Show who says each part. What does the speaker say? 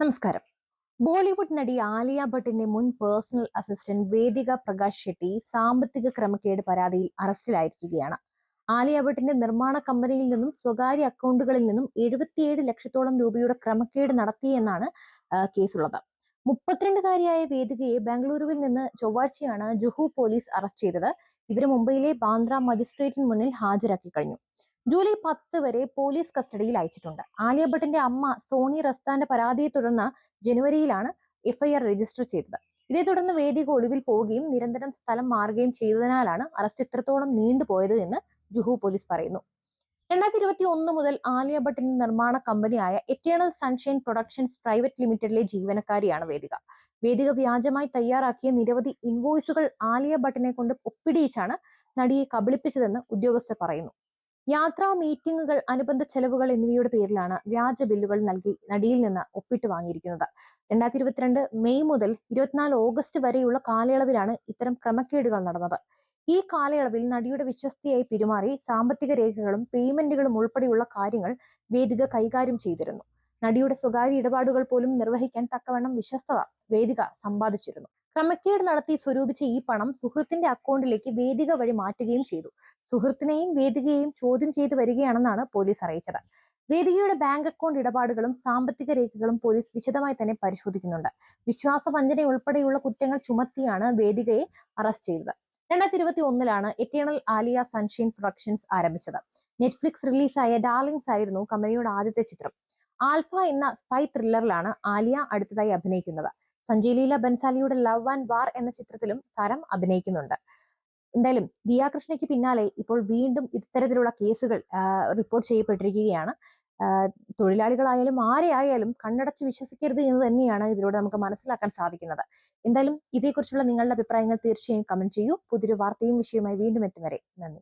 Speaker 1: നമസ്കാരം. ബോളിവുഡ് നടി ആലിയ ഭട്ടിന്റെ മുൻ പേഴ്സണൽ അസിസ്റ്റന്റ് വേദിക പ്രകാശ് ഷെട്ടി സാമ്പത്തിക ക്രമക്കേട് പരാതിയിൽ അറസ്റ്റിലായിരിക്കുകയാണ്. ആലിയ ഭട്ടിന്റെ നിർമ്മാണ കമ്പനിയിൽ നിന്നും സ്വകാര്യ അക്കൗണ്ടുകളിൽ നിന്നും എഴുപത്തിയേഴ് ലക്ഷത്തോളം രൂപയുടെ ക്രമക്കേട് നടത്തിയെന്നാണ് കേസുള്ളത്. മുപ്പത്തിരണ്ടുകാരിയായ വേദികയെ ബാംഗ്ലൂരുവിൽ നിന്ന് ചൊവ്വാഴ്ചയാണ് ജുഹു പോലീസ് അറസ്റ്റ് ചെയ്തത്. ഇവരെ മുംബൈയിലെ ബാന്ദ്ര മജിസ്ട്രേറ്റിന് മുന്നിൽ ഹാജരാക്കി കഴിഞ്ഞു. ജൂലൈ പത്ത് വരെ പോലീസ് കസ്റ്റഡിയിൽ അയച്ചിട്ടുണ്ട്. ആലിയ ഭട്ടിന്റെ അമ്മ സോണി റസ്താന്റെ പരാതിയെ തുടർന്ന് ജനുവരിയിലാണ് എഫ്ഐആർ രജിസ്റ്റർ ചെയ്തത്. ഇതേ തുടർന്ന് വേദിക ഒളിവിൽ പോവുകയും നിരന്തരം സ്ഥലം മാറുകയും ചെയ്തതിനാലാണ് അറസ്റ്റ് ഇത്രത്തോളം നീണ്ടുപോയത് എന്ന് ജുഹു പോലീസ് പറയുന്നു. രണ്ടായിരത്തി ഇരുപത്തി ഒന്ന് മുതൽ ആലിയ ഭട്ടിന്റെ നിർമ്മാണ കമ്പനിയായ എറ്റേണൽ സൺഷൈൻ പ്രൊഡക്ഷൻസ് പ്രൈവറ്റ് ലിമിറ്റഡിലെ ജീവനക്കാരിയാണ് വേദിക. വേദിക വ്യാജമായി തയ്യാറാക്കിയ നിരവധി ഇൻവോയ്സുകൾ ആലിയ ഭട്ടിനെ കൊണ്ട് ഒപ്പിടിയിച്ചാണ് നടിയെ കബളിപ്പിച്ചതെന്ന് ഉദ്യോഗസ്ഥർ പറയുന്നു. യാത്രാ മീറ്റിംഗുകൾ അനുബന്ധ ചെലവുകൾ എന്നിവയുടെ പേരിലാണ് വ്യാജ ബില്ലുകൾ നൽകി നടിയിൽ നിന്ന് ഒപ്പിട്ട് വാങ്ങിയിരിക്കുന്നത്. രണ്ടായിരത്തി ഇരുപത്തിരണ്ട് മെയ് മുതൽ ഇരുപത്തിനാല് ഓഗസ്റ്റ് വരെയുള്ള കാലയളവിലാണ് ഇത്തരം ക്രമക്കേടുകൾ നടന്നത്. ഈ കാലയളവിൽ നടിയുടെ വിശ്വസ്തയായി പെരുമാറി സാമ്പത്തിക രേഖകളും പേയ്മെന്റുകളും ഉൾപ്പെടെയുള്ള കാര്യങ്ങൾ വേദിക കൈകാര്യം ചെയ്തിരുന്നു. നടിയുടെ സ്വകാര്യ ഇടപാടുകൾ പോലും നിർവഹിക്കാൻ തക്കവണ്ണം വിശ്വസ്തത വേദിക സമ്പാദിച്ചിരുന്നു. ക്രമക്കേട് നടത്തി സ്വരൂപിച്ച ഈ പണം സുഹൃത്തിന്റെ അക്കൗണ്ടിലേക്ക് വേദിക വഴി മാറ്റുകയും ചെയ്തു. സുഹൃത്തിനെയും വേദികയെയും ചോദ്യം ചെയ്തു വരികയാണെന്നാണ് പോലീസ് അറിയിച്ചത്. വേദികയുടെ ബാങ്ക് അക്കൗണ്ട് ഇടപാടുകളും സാമ്പത്തിക രേഖകളും പോലീസ് വിശദമായി തന്നെ പരിശോധിക്കുന്നുണ്ട്. വിശ്വാസവഞ്ചന ഉൾപ്പെടെയുള്ള കുറ്റങ്ങൾ ചുമത്തിയാണ് വേദികയെ അറസ്റ്റ് ചെയ്തത്. രണ്ടായിരത്തി ഇരുപത്തി ഒന്നിലാണ് എറ്റേണൽ ആലിയ സൺഷൈൻ പ്രൊഡക്ഷൻസ് ആരംഭിച്ചത്. നെറ്റ്ഫ്ലിക്സ് റിലീസായ ഡാർലിങ്സ് ആയിരുന്നു കമ്പനിയുടെ ആദ്യത്തെ ചിത്രം. ആൽഫ എന്ന സ്പൈ ത്രില്ലറിലാണ് ആലിയ അടുത്തതായി അഭിനയിക്കുന്നത്. സഞ്ജയ് ബൻസാലിയുടെ ലവ് ആൻഡ് വാർ എന്ന ചിത്രത്തിലും താരം അഭിനയിക്കുന്നുണ്ട്. എന്തായാലും ദിയാകൃഷ്ണയ്ക്ക് പിന്നാലെ ഇപ്പോൾ വീണ്ടും ഇത്തരത്തിലുള്ള കേസുകൾ റിപ്പോർട്ട് ചെയ്യപ്പെട്ടിരിക്കുകയാണ്. തൊഴിലാളികളായാലും ആരെ ആയാലും കണ്ണടച്ച് വിശ്വസിക്കരുത് എന്ന് തന്നെയാണ് ഇതിലൂടെ നമുക്ക് മനസ്സിലാക്കാൻ സാധിക്കുന്നത്. എന്തായാലും ഇതേക്കുറിച്ചുള്ള നിങ്ങളുടെ അഭിപ്രായങ്ങൾ തീർച്ചയായും കമന്റ് ചെയ്യൂ. പുതിയൊരു വാർത്തയും വിഷയവുമായി വീണ്ടും എത്തും വരെ. നന്ദി.